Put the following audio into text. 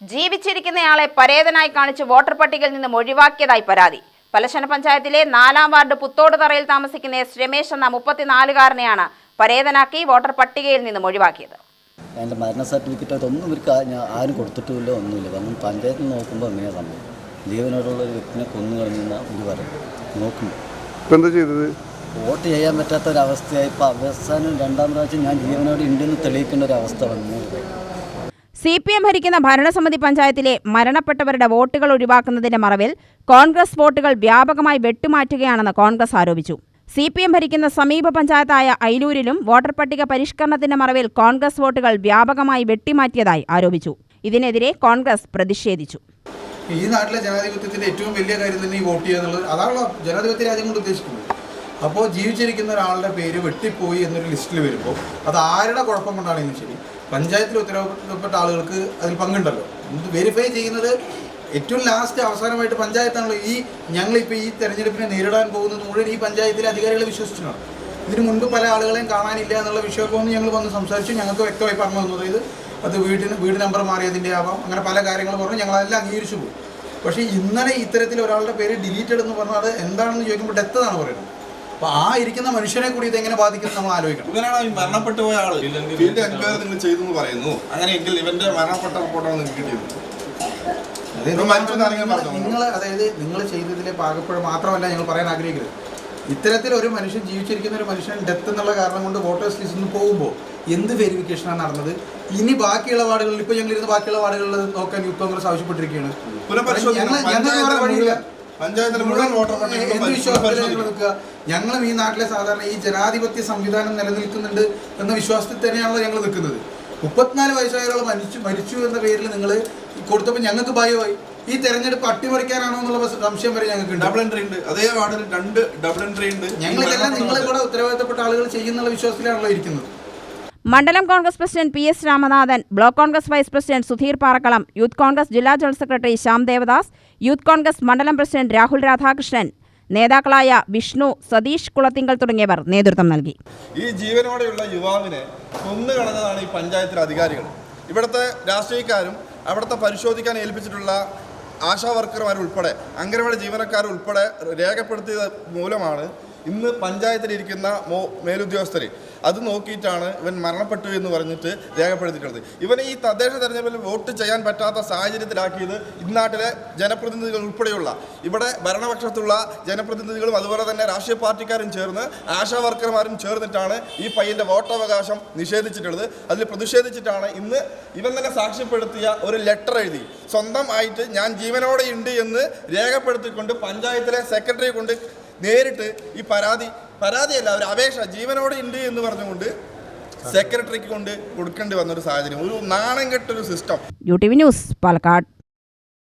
ജീവിച്ചിരിക്കുന്നയാളെ പരേതനായി കാണിച്ച് വോട്ടർ പട്ടികയിൽ നിന്നും ഒഴിവാക്കിയതായി പരാതി. പലശന പഞ്ചായത്തിലെ നാലാം വാർഡ് പുത്തോട് തറയിൽ താമസിക്കുന്ന എസ് രമേശ് എന്ന മുപ്പത്തിനാലുകാരനെയാണ് പരേതനാക്കി വോട്ടർ പട്ടികയിൽ നിന്നും ഒഴിവാക്കിയത്. എന്റെ മരണ സർട്ടിഫിക്കറ്റ് അതൊന്നും ഇവർക്ക് ആരും കൊടുത്തിട്ടില്ല ഒന്നുമില്ല. കാരണം പഞ്ചായത്തിൽ നോക്കുമ്പോൾ എങ്ങനെയാണ് സംഭവം ജീവനോടുള്ള ഒരു വ്യക്തിനെ കൊന്നു കളഞ്ഞെന്ന ഒരു പറയും നോക്കും ഇപ്പം എന്താ ചെയ്തത്? വോട്ട് ചെയ്യാൻ പറ്റാത്ത ഒരവസ്ഥയായി ഇപ്പോൾ അവസാനം രണ്ടാം പ്രാവശ്യം ഞാൻ ജീവനോട് ഉണ്ടെന്ന് തെളിയിക്കേണ്ട ഒരു അവസ്ഥ വന്നു. സി പി എം ഭരിക്കുന്ന ഭരണസമിതി പഞ്ചായത്തിലെ മരണപ്പെട്ടവരുടെ വോട്ടുകൾ ഒഴിവാക്കുന്നതിന്റെ മറവിൽ കോൺഗ്രസ് വോട്ടുകൾ വ്യാപകമായി വെട്ടുമാറ്റുകയാണെന്ന് കോൺഗ്രസ് ആരോപിച്ചു. സി പി എം ഭരിക്കുന്ന സമീപ പഞ്ചായത്തായ ഐലൂരിലും വോട്ടർ പട്ടിക പരിഷ്കരണത്തിന്റെ മറവിൽ കോൺഗ്രസ് വോട്ടുകൾ വ്യാപകമായി വെട്ടിമാറ്റിയതായി ആരോപിച്ചു. ഇതിനെതിരെ കോൺഗ്രസ് പ്രതിഷേധിച്ചു. ഈ നാട്ടിലെ ജനാധിപത്യത്തിന്റെ ഏറ്റവും വലിയ കാര്യം തന്നെ ഈ വോട്ട് ചെയ്യുക എന്നുള്ളത്. അതാണല്ലോ ജനാധിപത്യ രാജ്യം കൊണ്ട് ഉദ്ദേശിക്കുന്നത്. അപ്പോൾ ജീവിച്ചിരിക്കുന്ന ഒരാളുടെ പേര് വെട്ടിപ്പോയി എന്നൊരു ലിസ്റ്റിൽ വരുമ്പോൾ അത് ആരുടെ കുഴപ്പം കൊണ്ടാണെങ്കിലും ശരി. പഞ്ചായത്തിൽ ഉത്തരവാദിത്തപ്പെട്ട ആളുകൾക്ക് അതിൽ പങ്കുണ്ടല്ലോ. ഇത് വെരിഫൈ ചെയ്യുന്നത് ഏറ്റവും ലാസ്റ്റ് അവസാനമായിട്ട് പഞ്ചായത്താണല്ലോ. ഈ ഞങ്ങളിപ്പോൾ ഈ തെരഞ്ഞെടുപ്പിനെ നേരിടാൻ പോകുന്നത് മുഴുവൻ ഈ പഞ്ചായത്തിലെ അധികാരികളെ വിശ്വസിച്ചിട്ടാണ് ഇതിനു മുൻപ് പല ആളുകളെയും കാണാനില്ല എന്നുള്ള വിഷയമൊക്കെ ഞങ്ങൾ വന്ന് സംസാരിച്ചു. ഞങ്ങൾക്ക് വ്യക്തമായി പറഞ്ഞു തന്നു. അതായത് അത് വീട്ടിന് വീട് നമ്പർ മാറിയതിന്റെ ആവാം. അങ്ങനെ പല കാര്യങ്ങൾ പറഞ്ഞു. ഞങ്ങളെല്ലാം അംഗീകരിച്ചു പോകും പക്ഷേ ഇന്നലെ ഇത്തരത്തിൽ ഒരാളുടെ പേര് ഡിലീറ്റഡ് എന്ന് പറഞ്ഞാൽ അത് എന്താണെന്ന് ചോദിക്കുമ്പോൾ ഡെത്ത് എന്നാണ് പറയുന്നത്. അപ്പോൾ ആ ഇരിക്കുന്ന മനുഷ്യനെ കൂടി ഇതെങ്ങനെ ബാധിക്കും നമ്മൾ ആലോചിക്കണം. ഇവനാണ് മരണപ്പെട്ടു പോയ ആൾ. എൻക്വയറി നിങ്ങൾ ചെയ്തു എന്ന് പറയുന്നു. അങ്ങനെയെങ്കിൽ ഇവന്റെ മരണപ്പെട്ട റിപ്പോർട്ടാണ് നിങ്ങൾക്ക് കിട്ടിയത്. നിങ്ങൾ അതായത് നിങ്ങൾ ചെയ്തതിലെ പാകപ്പുഴ മാത്രമല്ല ഞങ്ങൾ പറയാൻ ആഗ്രഹിക്കുന്നത്. ഇത്തരത്തിൽ ഒരു മനുഷ്യൻ ജീവിച്ചിരിക്കുന്ന ഒരു മനുഷ്യൻ ഡെത്ത് എന്നുള്ള കാരണം കൊണ്ട് വോട്ടേഴ്സ് ലിസ്റ്റിൽ നിന്ന് പോകുമ്പോൾ എന്ത് വെരിഫിക്കേഷനാണ് നടന്നത്? ഇനി ബാക്കിയുള്ള വാർഡുകളിൽ ഇപ്പോൾ ഞങ്ങൾ ഇരുന്ന് ബാക്കിയുള്ള വാർഡുകളിൽ നോക്കാൻ യൂത്ത് കോൺഗ്രസ് ആവശ്യപ്പെട്ടിരിക്കുകയാണ്. പുനഃപരിശോധിക്കണം. ഞങ്ങൾ- ഞങ്ങൾക്ക് വേറെ വഴിയില്ല. പഞ്ചായത്തിലെ മുഴുവൻ വോട്ടർ എന്ത് പരിശോധന വിശ്വാസത്തിലാണ് ഞങ്ങൾ നിൽക്കുക? ഞങ്ങളും ഈ നാട്ടിലെ സാധാരണ ഈ ജനാധിപത്യ സംവിധാനം നിലനിൽക്കുന്നുണ്ട് എന്ന വിശ്വാസത്തിൽ തന്നെയാണല്ലോ ഞങ്ങൾ നിൽക്കുന്നത്. മുപ്പത്തിനാല് വയസ്സായ ഒരാൾ മരിച്ചു മരിച്ചു എന്ന പേരിൽ നിങ്ങൾ കൊടുത്തപ്പോൾ ഞങ്ങൾക്ക് ഭയമായി. ഈ തെരഞ്ഞെടുപ്പ് അട്ടിമറിക്കാനാണോ എന്നുള്ള സംശയം വരെ ഞങ്ങൾക്ക് ഡബിൾ എൻട്രി ഉണ്ട്. അതേ വാർഡിൽ രണ്ട് ഡബിൾ എൻട്രി ഉണ്ട്. ഞങ്ങൾ ഇതെല്ലാം നിങ്ങൾ കൂടെ ഉത്തരവാദിത്തപ്പെട്ട ആളുകൾ ചെയ്യുന്നുള്ള വിശ്വാസത്തിലാണല്ലോ ഇരിക്കുന്നത്. മണ്ഡലം Congress president P S Ramanathan block Congress vice president Sudheer Parakkalam youth Congress ജില്ലാ general secretary Shyam Devadas youth Congress മണ്ഡലം പ്രസിഡന്റ് രാഹുൽ രാധാകൃഷ്ണൻ നേതാക്കളായ വിഷ്ണു സതീഷ് കുളത്തിങ്കൽ തുടങ്ങിയവർ നേതൃത്വം നൽകി. ഈ ജീവനോടെയുള്ള യുവാവിനെ കൊന്നുകളഞ്ഞതാണ് ഈ പഞ്ചായത്തിലെ അധികാരികൾ. ഇവിടുത്തെ രാഷ്ട്രീയക്കാരും അവിടുത്തെ പരിശോധിക്കാൻ ഏൽപ്പിച്ചിട്ടുള്ള ആശാ വർക്കർമാരുൾപ്പെടെ അംഗനവാടി ജീവനക്കാരുൾപ്പെടെ രേഖപ്പെടുത്തിയത് മൂലമാണ് ഇന്ന് പഞ്ചായത്തിലിരിക്കുന്ന മോ മേലുദ്യോഗസ്ഥർ അത് നോക്കിയിട്ടാണ് ഇവൻ മരണപ്പെട്ടു എന്ന് പറഞ്ഞിട്ട് രേഖപ്പെടുത്തിയിട്ടുള്ളത്. ഇവനെ ഈ തദ്ദേശ തെരഞ്ഞെടുപ്പിൽ വോട്ട് ചെയ്യാൻ പറ്റാത്ത സാഹചര്യത്തിലാക്കിയത് ഇന്നാട്ടിലെ ജനപ്രതിനിധികൾ ഉൾപ്പെടെയുള്ള ഇവിടെ ഭരണപക്ഷത്തുള്ള ജനപ്രതിനിധികളും അതുപോലെ തന്നെ രാഷ്ട്രീയ പാർട്ടിക്കാരും ചേർന്ന് ആശാ വർക്കർമാരും ചേർന്നിട്ടാണ് ഈ പയ്യന്റെ വോട്ടവകാശം നിഷേധിച്ചിട്ടുള്ളത്. അതിൽ പ്രതിഷേധിച്ചിട്ടാണ് ഇന്ന് ഇവൻ തന്നെ സാക്ഷ്യപ്പെടുത്തിയ ഒരു ലെറ്റർ എഴുതി. സ്വന്തമായിട്ട് ഞാൻ ജീവനോടെ ഉണ്ട് എന്ന് രേഖപ്പെടുത്തിക്കൊണ്ട് പഞ്ചായത്തിലെ സെക്രട്ടറിയെ കൊണ്ട് നേരിട്ട് ഈ പരാതി പരാതിയല്ല ഒരു അപേക്ഷ ജീവനോടെ ഉണ്ട് എന്ന് പറഞ്ഞുകൊണ്ട് സെക്രട്ടറിക്ക് കൊണ്ട് കൊടുക്കേണ്ടി വന്നൊരു സാഹചര്യം ഒരു നാണം കെട്ടൊരു system U T V news Palakkad.